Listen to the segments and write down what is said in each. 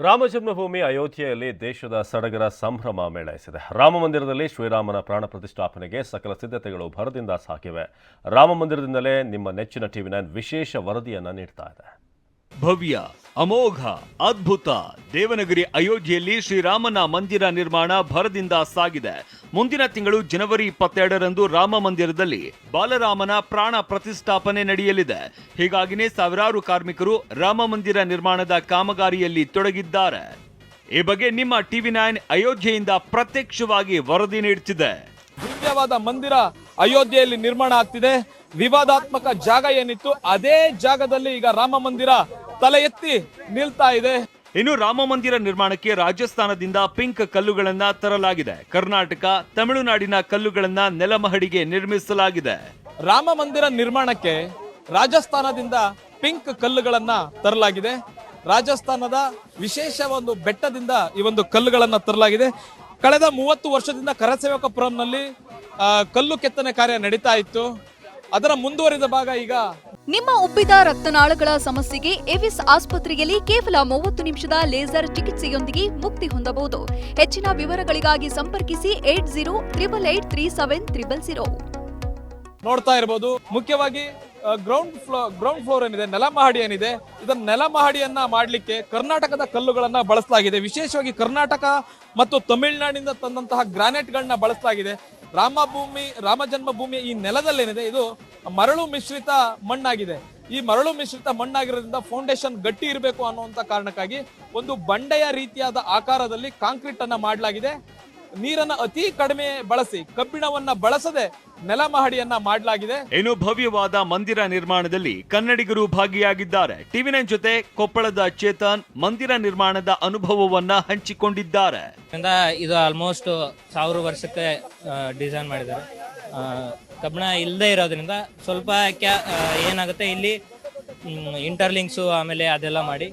ರಾಮ ಜನ್ಮಭೂಮಿ ಅಯೋಧ್ಯೆಯಲ್ಲಿ ದೇಶದ ಸಡಗರ ಸಂಭ್ರಮ ಮೇಳೈಸಿದೆ. ರಾಮ ಮಂದಿರದಲ್ಲಿ ಶ್ರೀರಾಮನ ಪ್ರಾಣ ಪ್ರತಿಷ್ಠಾಪನೆಗೆ ಸಕಲ ಸಿದ್ಧತೆಗಳು ಭರದಿಂದ ಸಾಕಿವೆ ರಾಮ ಮಂದಿರದಿಂದಲೇ ನಿಮ್ಮ ನೆಚ್ಚಿನ ಟಿವಿ ನೈನ್ ವಿಶೇಷ ವರದಿಯನ್ನು ನೀಡ್ತಾ ಇದೆ. ಭವ್ಯ ಅಮೋಘ, ಅದ್ಭುತ. ದೇವನಗಿರಿ ಅಯೋಧ್ಯೆಯಲ್ಲಿ ಶ್ರೀರಾಮನ ಮಂದಿರ ನಿರ್ಮಾಣ ಭರದಿಂದ ಸಾಗಿದೆ. ಮುಂದಿನ ತಿಂಗಳು ಜನವರಿ ಇಪ್ಪತ್ತೆರಡರಂದು ರಾಮ ಮಂದಿರದಲ್ಲಿ ಬಾಲರಾಮನ ಪ್ರಾಣ ಪ್ರತಿಷ್ಠಾಪನೆ ನಡೆಯಲಿದೆ. ಹೀಗಾಗಿನೇ ಸಾವಿರಾರು ಕಾರ್ಮಿಕರು ರಾಮ ಮಂದಿರ ನಿರ್ಮಾಣದ ಕಾಮಗಾರಿಯಲ್ಲಿ ತೊಡಗಿದ್ದಾರೆ. ಈ ಬಗ್ಗೆ ನಿಮ್ಮ ಟಿವಿ ನೈನ್ ಅಯೋಧ್ಯೆಯಿಂದ ಪ್ರತ್ಯಕ್ಷವಾಗಿ ವರದಿ ನೀಡುತ್ತಿದೆ ದಿವ್ಯವಾದ ಮಂದಿರ ಅಯೋಧ್ಯೆಯಲ್ಲಿ ನಿರ್ಮಾಣ ಆಗ್ತಿದೆ. ವಿವಾದಾತ್ಮಕ ಜಾಗ ಏನಿತ್ತು, ಅದೇ ಜಾಗದಲ್ಲಿ ಈಗ ರಾಮ ಮಂದಿರ ತಲೆ ಎತ್ತಿ ನಿಲ್ತಾ ಇದೆ. ಇನ್ನು ರಾಮ ಮಂದಿರ ನಿರ್ಮಾಣಕ್ಕೆ ರಾಜಸ್ಥಾನದಿಂದ ಪಿಂಕ್ ಕಲ್ಲುಗಳನ್ನ ತರಲಾಗಿದೆ. ಕರ್ನಾಟಕ ತಮಿಳುನಾಡಿನ ಕಲ್ಲುಗಳನ್ನ ನೆಲಮಹಡಿಗೆ ನಿರ್ಮಿಸಲಾಗಿದೆ. ರಾಮ ಮಂದಿರ ನಿರ್ಮಾಣಕ್ಕೆ ರಾಜಸ್ಥಾನದಿಂದ ಪಿಂಕ್ ಕಲ್ಲುಗಳನ್ನ ತರಲಾಗಿದೆ. ರಾಜಸ್ಥಾನದ ವಿಶೇಷ ಒಂದು ಬೆಟ್ಟದಿಂದ ಈ ಒಂದು ಕಲ್ಲುಗಳನ್ನ ತರಲಾಗಿದೆ. ಕಳೆದ ಮೂವತ್ತು ವರ್ಷದಿಂದ ಕರಸೇವಕಪುರಂನಲ್ಲಿ ಕಲ್ಲು ಕೆತ್ತನೆ ಕಾರ್ಯ ನಡೀತಾ ಇತ್ತು. ಅದರ ಮುಂದುವರಿದ ಭಾಗ ಈಗ ನಿಮ್ಮ ಉಬ್ಬಿದ ರಕ್ತನಾಳಗಳ ಸಮಸ್ಯೆಗೆ ಎವಿಸ್ ಆಸ್ಪತ್ರೆಯಲ್ಲಿ ಕೇವಲ ಮೂವತ್ತು ನಿಮಿಷದ ಲೇಸರ್ ಚಿಕಿತ್ಸೆಯೊಂದಿಗೆ ಮುಕ್ತಿ ಹೊಂದಬಹುದು. ಹೆಚ್ಚಿನ ವಿವರಗಳಿಗಾಗಿ ಸಂಪರ್ಕಿಸಿ eight zero triple eight three seven triple zero. ನೋಡ್ತಾ ಇರಬಹುದು ಮುಖ್ಯವಾಗಿ ಗ್ರೌಂಡ್ ಫ್ಲೋ ಗ್ರೌಂಡ್ ಫ್ಲೋರ್ ಏನಿದೆ, ನೆಲಮಹಡಿ ಏನಿದೆ ಇದನ್ನ ನೆಲಮಹಡಿಯನ್ನ ಮಾಡಲಿಕ್ಕೆ ಕರ್ನಾಟಕದ ಕಲ್ಲುಗಳನ್ನ ಬಳಸಲಾಗಿದೆ. ವಿಶೇಷವಾಗಿ ಕರ್ನಾಟಕ ಮತ್ತು ತಮಿಳುನಾಡಿನಿಂದ ತಂದಂತಹ ಗ್ರಾನೈಟ್ಗಳನ್ನ ಬಳಸಲಾಗಿದೆ. ರಾಮಭೂಮಿ, ರಾಮ ಜನ್ಮಭೂಮಿ ಈ ನೆಲದಲ್ಲೇನಿದೆ, ಇದು ಮರಳು ಮಿಶ್ರಿತ ಮಣ್ಣಾಗಿದೆ. ಈ ಮರಳು ಮಿಶ್ರಿತ ಮಣ್ಣಾಗಿರೋದ್ರಿಂದ ಫೌಂಡೇಶನ್ ಗಟ್ಟಿ ಇರಬೇಕು ಅನ್ನುವಂತ ಕಾರಣಕ್ಕಾಗಿ ಒಂದು ಬಂಡೆಯ ರೀತಿಯಾದ ಆಕಾರದಲ್ಲಿ ಕಾಂಕ್ರೀಟ್ ಅನ್ನ ಮಾಡಲಾಗಿದೆ. ನೀರನ್ನ ಅತಿ ಕಡಿಮೆ ಬಳಸಿ ಕಬ್ಬಿಣವನ್ನ ಬಳಸದೆ ನೆಲ ಮಹಡಿಯನ್ನ ಮಾಡಲಾಗಿದೆ. ಏನು ಭವ್ಯವಾದ ಮಂದಿರ ನಿರ್ಮಾಣದಲ್ಲಿ ಕನ್ನಡಿಗರು ಭಾಗಿಯಾಗಿದ್ದಾರೆ. ಟಿವಿ ನೈನ್ ಜೊತೆ ಕೊಪ್ಪಳದ ಚೇತನ್ ಮಂದಿರ ನಿರ್ಮಾಣದ ಅನುಭವವನ್ನ ಹಂಚಿಕೊಂಡಿದ್ದಾರೆ. ಇಂದ ಇದು ಆಲ್ಮೋಸ್ಟ್ ಸಾವಿರ ವರ್ಷಕ್ಕೆ ಡಿಸೈನ್ ಮಾಡಿದ್ದಾರೆ. ಕಬ್ಬಿಣ ಇಲ್ಲದೆ ಇರೋದ್ರಿಂದ ಸ್ವಲ್ಪ ಕ್ಯಾ ಏನಾಗುತ್ತೆ ಇಲ್ಲಿ ಇಂಟರ್ಲಿಂಕ್ಸು ಆಮೇಲೆ ಅದೆಲ್ಲ ಮಾಡಿ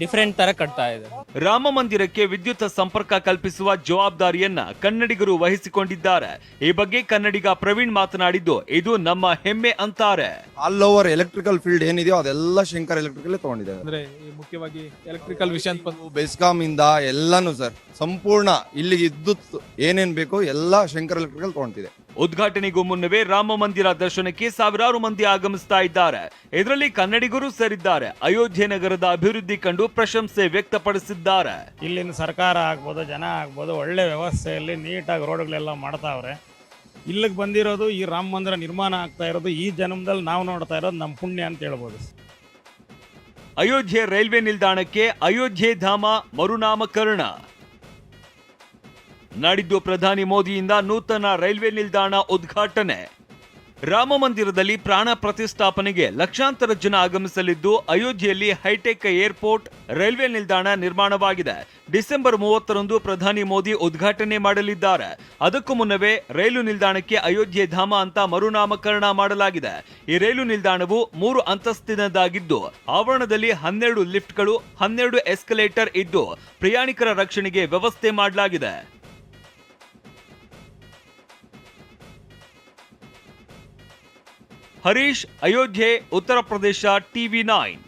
ಡಿಫ್ರೆಂಟ್ ತರ ಕಟ್ತಾ ಇದೆ. ರಾಮ ಮಂದಿರಕ್ಕೆ ವಿದ್ಯುತ್ ಸಂಪರ್ಕ ಕಲ್ಪಿಸುವ ಜವಾಬ್ದಾರಿಯನ್ನ ಕನ್ನಡಿಗರು ವಹಿಸಿಕೊಂಡಿದ್ದಾರೆ. ಈ ಬಗ್ಗೆ ಕನ್ನಡಿಗ ಪ್ರವೀಣ್ ಮಾತನಾಡಿದ್ದು ಇದು ನಮ್ಮ ಹೆಮ್ಮೆ ಅಂತಾರೆ. ಆಲ್ ಓವರ್ ಎಲೆಕ್ಟ್ರಿಕಲ್ ಫೀಲ್ಡ್ ಏನಿದೆಯೋ ಅದೆಲ್ಲ ಶಂಕರ್ ಎಲೆಕ್ಟ್ರಿಕಲ್ ತಗೊಂಡಿದೆ ಅಂದ್ರೆ ಮುಖ್ಯವಾಗಿ ಎಲೆಕ್ಟ್ರಿಕಲ್ ವಿಷಯ ಬೆಸ್ಕಾಮ್ ಬೆಸ್ಕಾಂ ಇಂದ ಎಲ್ಲಾನು ಸರ್ ಸಂಪೂರ್ಣ ಇಲ್ಲಿ ವಿದ್ಯುತ್ ಏನೇನ್ ಬೇಕೋ ಎಲ್ಲ ಶಂಕರ್ ಎಲೆಕ್ಟ್ರಿಕಲ್ ತಗೊಂತಿದೆ. ಉದ್ಘಾಟನೆಗೂ ಮುನ್ನವೇ ರಾಮ ಮಂದಿರ ದರ್ಶನಕ್ಕೆ ಸಾವಿರಾರು ಮಂದಿ ಆಗಮಿಸ್ತಾ ಇದ್ದಾರೆ. ಇದರಲ್ಲಿ ಕನ್ನಡಿಗರು ಸೇರಿದ್ದಾರೆ. ಅಯೋಧ್ಯೆ ನಗರದ ಅಭಿವೃದ್ಧಿ ಕಂಡು ಪ್ರಶಂಸೆ ವ್ಯಕ್ತಪಡಿಸಿದ್ದಾರೆ. ಇಲ್ಲಿನ ಸರ್ಕಾರ ಆಗ್ಬೋದು ಜನ ಆಗ್ಬೋದು ಒಳ್ಳೆ ವ್ಯವಸ್ಥೆಯಲ್ಲಿ ನೀಟಾಗಿ ರೋಡ್ಗಳೆಲ್ಲ ಮಾಡ್ತಾವ್ರೆ. ಇಲ್ಲಿಗೆ ಬಂದಿರೋದು ಈ ರಾಮ ಮಂದಿರ ನಿರ್ಮಾಣ ಆಗ್ತಾ ಇರೋದು ಈ ಜನ್ಮದಲ್ಲಿ ನಾವು ನೋಡ್ತಾ ಇರೋದು ನಮ್ಮ ಪುಣ್ಯ ಅಂತ ಹೇಳ್ಬೋದು. ಅಯೋಧ್ಯೆ ರೈಲ್ವೆ ನಿಲ್ದಾಣಕ್ಕೆ ಅಯೋಧ್ಯೆ ಧಾಮ ಮರುನಾಮಕರಣ. ನಾಡಿದ್ದು ಪ್ರಧಾನಿ ಮೋದಿಯಿಂದ ನೂತನ ರೈಲ್ವೆ ನಿಲ್ದಾಣ ಉದ್ಘಾಟನೆ. ರಾಮ ಮಂದಿರದಲ್ಲಿ ಪ್ರಾಣ ಪ್ರತಿಷ್ಠಾಪನೆಗೆ ಲಕ್ಷಾಂತರ ಜನ ಆಗಮಿಸಲಿದ್ದು, ಅಯೋಧ್ಯೆಯಲ್ಲಿ ಹೈಟೆಕ್ ಏರ್ಪೋರ್ಟ್ ರೈಲ್ವೆ ನಿಲ್ದಾಣ ನಿರ್ಮಾಣವಾಗಿದೆ. ಡಿಸೆಂಬರ್ ಮೂವತ್ತರಂದು ಪ್ರಧಾನಿ ಮೋದಿ ಉದ್ಘಾಟನೆ ಮಾಡಲಿದ್ದಾರೆ. ಅದಕ್ಕೂ ಮುನ್ನವೇ ರೈಲು ನಿಲ್ದಾಣಕ್ಕೆ ಅಯೋಧ್ಯೆ ಧಾಮ ಅಂತ ಮರುನಾಮಕರಣ ಮಾಡಲಾಗಿದೆ. ಈ ರೈಲು ನಿಲ್ದಾಣವು ಮೂರು ಅಂತಸ್ತಿನದಾಗಿದ್ದು ಆವರಣದಲ್ಲಿ ಹನ್ನೆರಡು ಲಿಫ್ಟ್ಗಳು, ಹನ್ನೆರಡು ಎಸ್ಕಲೇಟರ್ ಇದ್ದು, ಪ್ರಯಾಣಿಕರ ರಕ್ಷಣೆಗೆ ವ್ಯವಸ್ಥೆ ಮಾಡಲಾಗಿದೆ. Harish Ayodhya Uttar Pradesh TV nine.